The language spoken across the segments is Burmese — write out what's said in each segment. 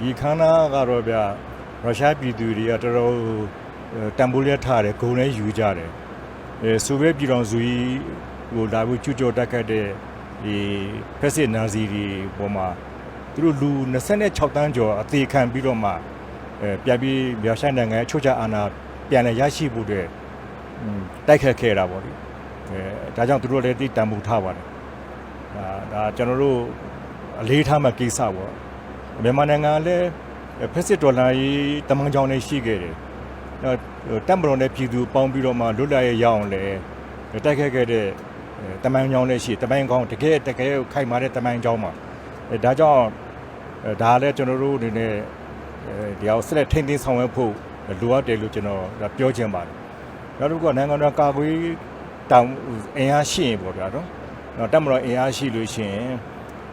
ဒီခန္ဓာကတော့ဗျရုရှားပြည်သူတွေကတော်တော်တန်ဖိုးလက်ထားတယ်ဂုံလည်းယူကြတယ်အဲဆိုဗီယက်ပြည်တော်စုကြီးကိုလာပြီးကျူးကျော်တက်ခတ်တဲ့ဒီဖက်စစ်နာဇီတွေပေါ်မှာသူတို့လူ26တန်းကျော်အသေးခံပြီးတော့မှအဲပြန်ပြီးရုရှားနိုင်ငံရဲ့အချို့ချအာဏာပြန်လည်ရရှိဖို့အတွက်อืมတိုက်ခတ်ခဲ့တာပေါ့လေအဲဒါကြောင့်သူတို့လည်းတိတန်ဖိုးထားပါတယ်ဒါဒါကျွန်တော်တို့အလေးထားမှကိစ္စပေါ့ မြန်မာနိုင်ငံလည်းဖက်စစ်ဒေါ်လာရေးတမန်ကြောင်လည်းရှိခဲ့တယ်။နောက်တပ်မတော်နဲ့ပြည်သူပေါင်းပြီးတော့မှလွတ်လပ်ရေးရအောင်လည်းတိုက်ခတ်ခဲ့တဲ့တမန်ကြောင်လည်းရှိတမန်ကောင်းတကယ်တကယ်ခိုင်မာတဲ့တမန်ကြောင်မှာအဲဒါကြောင့်အဲဒါလည်းကျွန်တော်တို့အနေနဲ့အဲဒီအောင်ဆက်လက်ထိန်းသိမ်းဆောင်ရွက်ဖို့လိုအပ်တယ်လို့ကျွန်တော်ဒါပြောချင်ပါတယ်။နောက်တစ်ခုကနိုင်ငံတော်ကာကွယ်ရေးတောင်အင်အားရှိရင်ပေါ့ဗျာနော်။နောက်တပ်မတော်အင်အားရှိလို့ရှိရင်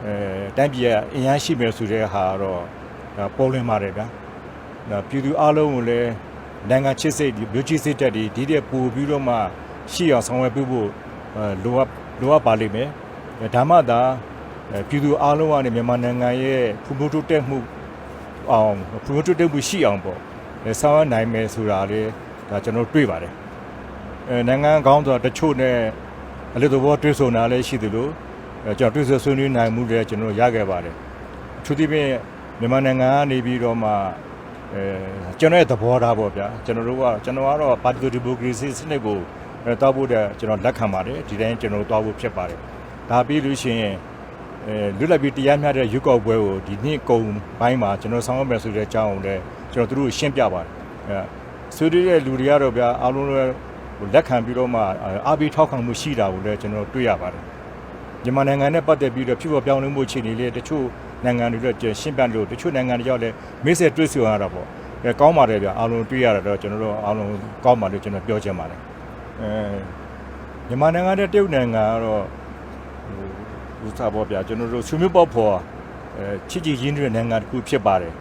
အဲတိုင်းပြည်ကအင်အားရှိမယ်ဆိုတဲ့ဟာကတော့ဒါပေါ်လွင်ပါတယ်ဗျာ။ဒါပြည်သူအလုံးကိုလည်းနိုင်ငံချစ်စိတ်ဒီမြို့ချစ်စိတ်တက်ဒီဒီတဲ့ပို့ပြီးတော့မှရှိအောင်ဆောင်ရွက်ပေးဖို့အဲလိုအပ်လိုအပ်ပါလိမ့်မယ်။အဲဒါမှသာအဲပြည်သူအလုံးကနေမြန်မာနိုင်ငံရဲ့ဖွံ့ဖြိုးတိုးတက်မှုအောင်ဖွံ့ဖြိုးတိုးတက်မှုရှိအောင်ပေါ့အဲဆောင်ရွက်နိုင်မယ်ဆိုတာလေဒါကျွန်တော်တွေ့ပါတယ်။အဲနိုင်ငံကောင်းဆိုတာတချို့နဲ့အလို့သဘောတွေ့ဆုံတာလည်းရှိသလိုအဲ ကျွန်တော်တွေ့ဆုံဆွေးနွေးနိုင်မှုလည်းကျွန်တော်ရခဲ့ပါတယ်အထူးသဖြင့်မြန်မာနိုင်ငံကနေပြီးတော့မှအဲကျွန်တော်ရဲ့သဘောထားပေါ့ဗျာကျွန်တော်တို့ကကျွန်တော်ကတော့ပါတီဒီမိုကရေစီစနစ်ကိုအဲတောက်ဖို့တဲ့ကျွန်တော်လက်ခံပါတယ်ဒီတိုင်းကျွန်တော်တောက်ဖို့ဖြစ်ပါတယ်ဒါပြီးလို့ရှိရင်အဲလွတ်လပ်ပြီးတရားမျှတဲ့ရွက်ကောက်ပွဲကိုဒီနှစ်ကုံပိုင်းမှာကျွန်တော်ဆောင်ရွက်မယ်ဆိုတဲ့အကြောင်းကိုလည်းကျွန်တော်တို့ရှင်းပြပါတယ်အဲဆွေးနွေးတဲ့လူတွေကတော့ဗျာအားလုံးလည်းလက်ခံပြီးတော့မှအားပေးထောက်ခံမှုရှိတာကိုလည်းကျွန်တော်တွေ့ရပါတယ် မြန်မာနိုင်ငံနဲ့ပတ်သက်ပြီးတော့ဖြစ်ပေါ်ပြောင်းလဲမှုအခြေအနေလေးတချို့နိုင်ငံတွေတော့ရှင်းပြလို့တချို့နိုင်ငံတွေကြောင့်လည်းမေ့ဆက်တွေ့ဆုံရတာပေါ့အဲကောင်းပါတယ်ဗျအားလုံးတွေ့ရတာတော့ကျွန်တော်တို့အားလုံးကောင်းပါလို့ကျွန်တော်ပြောချင်ပါတယ်အဲမြန်မာနိုင်ငံနဲ့တရုတ်နိုင်ငံကတော့ဟိုဥစားပေါ့ဗျာကျွန်တော်တို့ဆွေမျိုးပေါက်ဖော်အဲချစ်ကြည်ရင်းတဲ့နိုင်ငံတစ်ခုဖြစ်ပါတယ်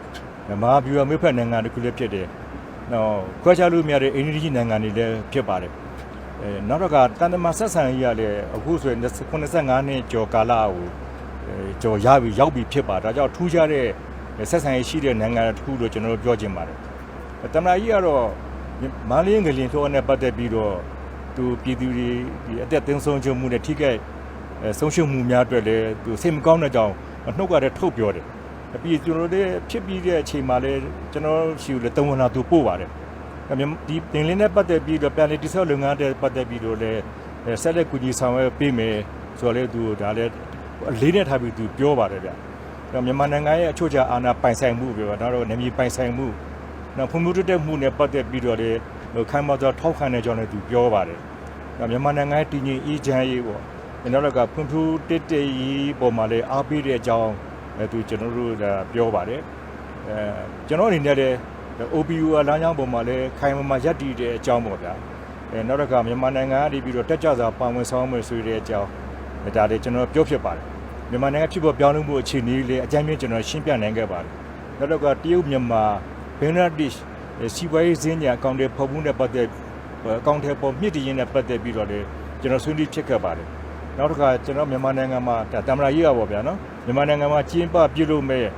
မဟာဗျူဟာမိဖက်နိုင်ငံတစ်ခုလည်းဖြစ်တယ်နော်ခွဲခြားလို့မရတဲ့အိန္ဒိယနိုင်ငံတွေလည်းဖြစ်ပါတယ် အဲနောက်တော့ကတန်တမာဆက်ဆံရေးရလည်းအခုဆိုရင်85နှစ်ကျော်ကာလကိုအဲကျော်ရပြီရောက်ပြီဖြစ်ပါဒါကြောင့်ထူးခြားတဲ့ဆက်ဆံရေးရှိတဲ့နိုင်ငံတစ်ခုလို့ကျွန်တော်တို့ပြောချင်ပါတယ်တမနာကြီးကတော့မန္တလေးငလင်ထောနဲ့ပတ်သက်ပြီးတော့သူပြည်သူတွေဒီအသက်သင်းဆုံးချုပ်မှုနဲ့ထိခိုက်အဲဆုံးရှုံးမှုများအတွက်လည်းသူစိတ်မကောင်းတဲ့ကြောင့်နှုတ်ကလည်းထုတ်ပြောတယ်အပြီးကျွန်တော်တို့ဖြစ်ပြီးတဲ့အချိန်မှာလည်းကျွန်တော်ရှိလို့တဝန်လာသူပို့ပါတယ်အမြ ဒီတင်လင်းနဲ့ပတ်သက်ပြီးတော့ပြန်လည်တိဆောက်လုပ်ငန်းတဲ့ပတ်သက်ပြီးတော့လည်းအဲဆက်လက်ကူညီဆောင်ရွက်ပေးမယ်ဆိုတော့လေသူဒါလည်းအလေးနဲ့ထားပြီးသူပြောပါတယ်ဗျ။တော့မြန်မာနိုင်ငံရဲ့အချို့ကျအာဏာပိုင်ဆိုင်မှုပြောတာတော့နေမြေပိုင်ဆိုင်မှုနောက်ဖွံ့ဖြိုးတိုးတက်မှုနဲ့ပတ်သက်ပြီးတော့လေခိုင်မာသောထောက်ခံတဲ့ကြောင်းလည်းသူပြောပါတယ်။တော့မြန်မာနိုင်ငံရဲ့တည်ငြိမ်အေးချမ်းရေးပေါ့။နောက်တော့ကဖွံ့ဖြိုးတက်တက်ရေးပေါ်မှာလည်းအားပေးတဲ့အကြောင်းအဲသူကျွန်တော်တို့ဒါပြောပါတယ်။အဲကျွန်တော်အနေနဲ့လည်း OPU အလမ်းကြောင်းပေါ်မှာလည်းခိုင်မာမာရပ်တည်တဲ့အကြောင်းပေါ့ဗျာအဲနောက်တစ်ခါမြန်မာနိုင်ငံကနေပြီးတော့တက်ကြွစွာပါဝင်ဆောင်ရွက်မယ်ဆိုတဲ့အကြောင်းဒါလည်းကျွန်တော်ပြောဖြစ်ပါတယ်မြန်မာနိုင်ငံဖြစ်ပေါ်ပြောင်းလဲမှုအခြေအနေလေးအကြမ်းဖျင်းကျွန်တော်ရှင်းပြနိုင်ခဲ့ပါတယ်နောက်တစ်ခါတရုတ်မြန်မာဘင်္ဂလားဒေ့ရှ်စီးပွားရေးစင်းညာအကောင့်တွေဖော်မှုနဲ့ပတ်သက်အကောင့်တွေပေါ်မြင့်တည်ရင်းနဲ့ပတ်သက်ပြီးတော့လည်းကျွန်တော်ဆွေးနွေးဖြစ်ခဲ့ပါတယ်နောက်တစ်ခါကျွန်တော်မြန်မာနိုင်ငံမှာတမန်ရေးရပါဗျာနော်မြန်မာနိုင်ငံမှာကျင်းပပြုလုပ်မဲ့အဲ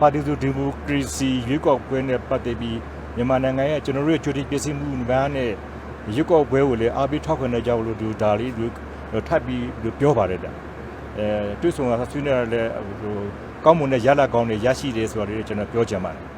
ပါတီစုဒီမိုကရေစီရွေးကောက်ပွဲနဲ့ပတ်သက်ပြီးမြန်မာနိုင်ငံရဲ့ကျွန်တော်တို့ရဲ့ကြိုတင်ပြင်ဆင်မှုများနဲ့ရွေးကောက်ပွဲကိုလည်းအားပေးထောက်ခံနေကြလို့ဒီဒါလေးတို့ထပ်ပြီးပြောပါတယ်ဗျအဲတွေ့ဆုံတာဆွေးနွေးရလဲဟိုကောင်းမွန်တဲ့ရလကောင်းတွေရရှိတယ်ဆိုတာလေးကျွန်တော်ပြောချင်ပါတယ်